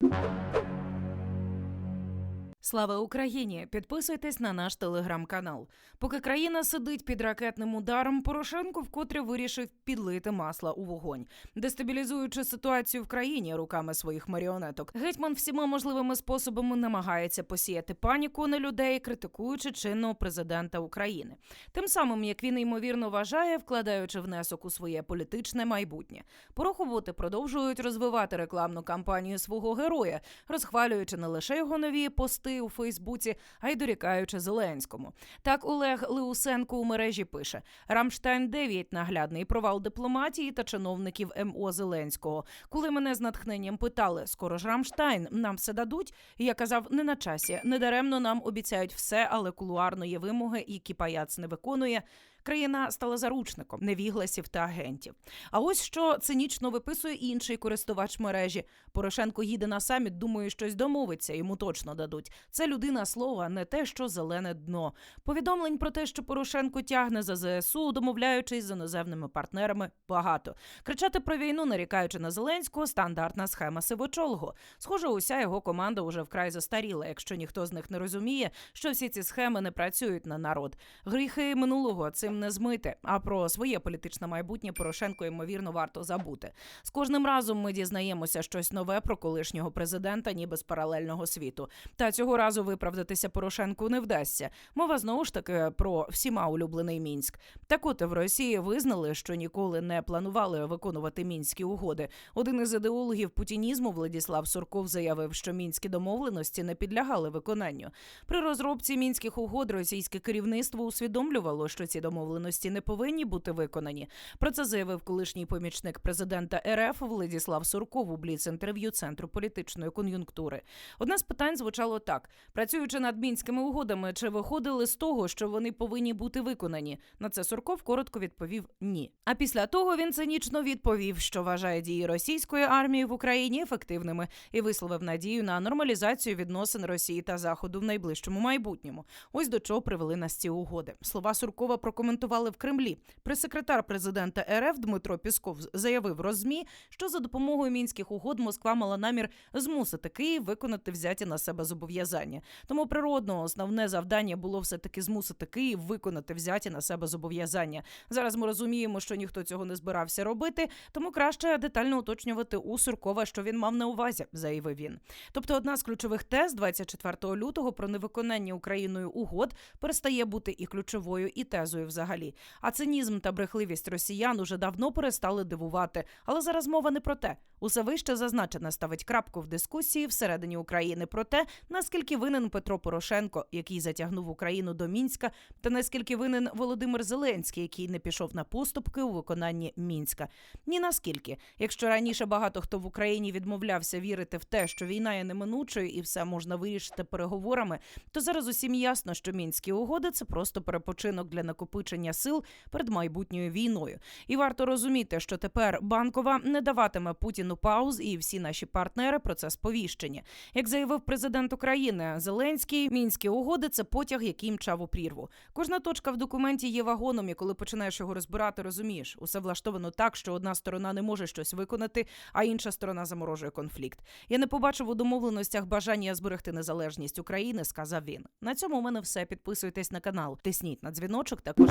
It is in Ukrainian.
you Слава Україні! Підписуйтесь на наш телеграм-канал. Поки країна сидить під ракетним ударом, Порошенко вкотре вирішив підлити масла у вогонь, дестабілізуючи ситуацію в країні руками своїх маріонеток. Гетьман всіма можливими способами намагається посіяти паніку на людей, критикуючи чинного президента України. Тим самим, як він ймовірно вважає, вкладаючи внесок у своє політичне майбутнє. Порохоботи продовжують розвивати рекламну кампанію свого героя, розхвалюючи не лише його нові пости у Фейсбуці, а й дорікаючи Зеленському. Так Олег Леусенко у мережі пише: Рамштайн 9 наглядний провал дипломатії та чиновників МО Зеленського. Коли мене з натхненням питали, скоро ж Рамштайн нам все дадуть. Я казав, не на часі, недаремно нам обіцяють все, але кулуарно є вимоги, які паяц не виконує. Країна стала заручником невігласів та агентів. А ось що цинічно виписує інший користувач мережі. Порошенко їде на саміт, думає, щось домовиться, йому точно дадуть. Це людина слова, не те, що зелене дно. Повідомлень про те, що Порошенко тягне за ЗСУ, домовляючись з іноземними партнерами, багато. Кричати про війну, нарікаючи на Зеленського, стандартна схема сивочолого. Схоже, уся його команда уже вкрай застаріла, якщо ніхто з них не розуміє, що всі ці схеми не працюють на народ. Гріхи минулого цим не змити. А про своє політичне майбутнє Порошенко ймовірно варто забути. З кожним разом ми дізнаємося щось нове про колишнього президента, ніби з паралельного світу. Та цього разу виправдатися Порошенку не вдасться. Мова знову ж таки про всіма улюблений мінськ. Так от в Росії визнали, що ніколи не планували виконувати мінські угоди. Один із ідеологів путінізму Владіслав Сурков заявив, що мінські домовленості не підлягали виконанню. При розробці мінських угод російське керівництво усвідомлювало, що ці домовленості не повинні бути виконані. Про це заявив колишній помічник президента РФ Владіслав Сурков у бліц-інтерв'ю Центру політичної кон'юнктури. Одне з питань звучало так: працюючи над мінськими угодами, чи виходили з того, що вони повинні бути виконані? На це Сурков коротко відповів ні. А після того він цинічно відповів, що вважає дії російської армії в Україні ефективними і висловив надію на нормалізацію відносин Росії та Заходу в найближчому майбутньому. Ось до чого привели нас ці угоди. Слова Суркова прокоментували в Кремлі. Прес-секретар президента РФ Дмитро Пісков заявив розмі, що за допомогою мінських угод Москва мала намір змусити Київ виконати взяті на себе зобов'язання. Тому природно основне завдання було все таки змусити Київ виконати взяті на себе зобов'язання. Зараз ми розуміємо, що ніхто цього не збирався робити, тому краще детально уточнювати у Суркова, що він мав на увазі, заявив він. Тобто, одна з ключових тез 24 лютого про невиконання Україною угод перестає бути і ключовою, і тезою взагалі. А цинізм та брехливість росіян уже давно перестали дивувати. Але зараз мова не про те. Усе вище зазначене ставить крапку в дискусії всередині України про те, наскільки винен Петро Порошенко, який затягнув Україну до мінська, та наскільки винен Володимир Зеленський, який не пішов на поступки у виконанні мінська. Ні наскільки, якщо раніше багато хто в Україні відмовлявся вірити в те, що війна є неминучою і все можна вирішити переговорами, то зараз усім ясно, що мінські угоди це просто перепочинок для накопичення сил перед майбутньою війною. І варто розуміти, що тепер банкова не даватиме Путіну пауз, і всі наші партнери про це сповіщені. Як заявив президент України Зеленський, мінські угоди це потяг, який мчав у прірву. Кожна точка в документі є вагоном, і коли починаєш його розбирати, розумієш, усе влаштовано так, що одна сторона не може щось виконати, а інша сторона заморожує конфлікт. Я не побачив у домовленостях бажання зберегти незалежність України, сказав він. На цьому у мене все. Підписуйтесь на канал, тисніть на дзвіночок. Також